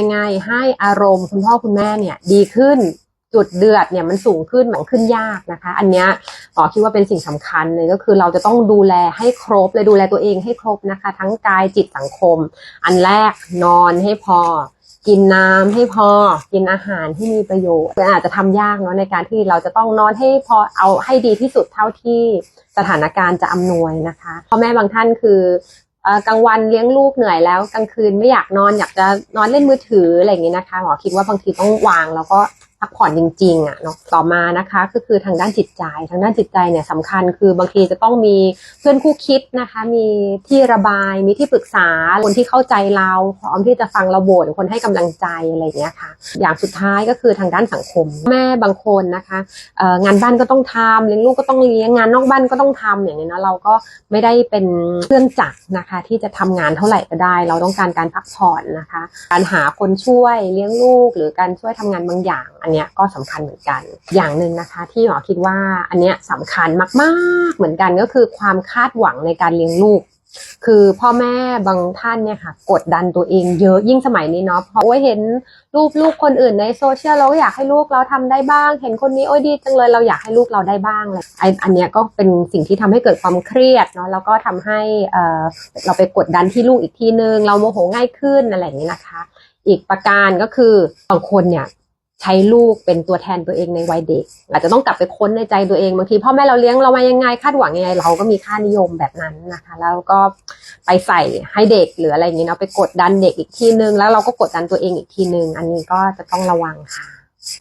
ยังไงให้อารมณ์คุณพ่อคุณแม่เนี่ยดีขึ้นจุดเดือดเนี่ยมันสูงขึ้นมันขึ้นยากนะคะ อันเนี้ยหมอคิดว่าเป็นสิ่งสำคัญเลยก็คือเราจะต้องดูแลให้ครบเลยดูแลตัวเองให้ครบนะคะ ทั้งกายจิตสังคม อันแรกนอนให้พอ กินน้ำให้พอกินอาหารที่มีประโยชน์มันอาจจะทำยากเนาะในการที่เราจะต้องนอนให้พอเอาให้ดีที่สุดเท่าที่สถานการณ์จะอำนวยนะคะพ่อแม่บางท่านคือเอ่อ กลางวันเลี้ยงลูกเหนื่อยแล้วกลางคืนไม่อยากนอนอยากจะนอนเล่นมือถืออะไรอย่างนี้นะคะหมอคิดว่าบางทีต้องวางแล้วก็ พักผ่อนจริงๆอะเนาะต่อมานะคะก็คือทางด้านจิตใจทางด้านจิตใจเนี่ยสำคัญคือบางทีจะต้องมีเพื่อนคู่คิดนะคะ มีที่ระบายมีที่ปรึกษาคนที่เข้าใจเราพร้อมที่จะฟังเราบ่นคนให้กำลังใจอะไรอย่างเงี้ยค่ะ อย่างสุดท้ายก็คือทางด้านสังคม แม่บางคนนะคะงานบ้านก็ต้องทำเลี้ยงลูกก็ต้องเลี้ยงงานนอกบ้านก็ต้องทำอย่างนี้เนาะเราก็ไม่ได้เป็นเครื่องจักรนะคะ ที่จะทำงานเท่าไหร่ก็ได้ เราต้องการการพักผ่อนนะคะ การหาคนช่วยเลี้ยงลูกหรือการช่วยทำงานบางอย่างอันเนี้ยก็สำคัญเหมือนกัน อย่างหนึ่งนะคะที่หมอคิดว่าอันเนี้ยสำคัญมากๆเหมือนกันก็คือความคาดหวังในการเลี้ยงลูกคือพ่อแม่บางท่านเนี่ยค่ะกดดันตัวเองเยอะยิ่งสมัยนี้เนาะเพราะว่าเห็นรูปลูกคนอื่นในโซเชียลเราก็อยากให้ลูกเราทำได้บ้าง เห็นคนนี้โอ้ยดีจังเลยเราอยากให้ลูกเราได้บ้างเลยไออันเนี้ยก็เป็นสิ่งที่ทำให้เกิดความเครียดเนาะแล้วก็ทำให้เออเราไปกดดันที่ลูกอีกทีนึง เราโมโหง่ายขึ้นอะไรอย่างนี้นะคะ อีกประการก็คือบางคนเนี่ย ใช้ลูกเป็นตัวแทนตัวเองในวัยเด็ก อาจจะต้องกลับไปค้นในใจตัวเองบางทีพ่อแม่เราเลี้ยงเรามายังไงคาดหวังยังไง เราก็มีค่านิยมแบบนั้นนะคะ แล้วก็ไปใส่ให้เด็กหรืออะไรอย่างนี้เนาะไปกดดันเด็กอีกทีนึง แล้วเราก็กดดันตัวเองอีกทีนึง อันนี้ก็จะต้องระวังค่ะ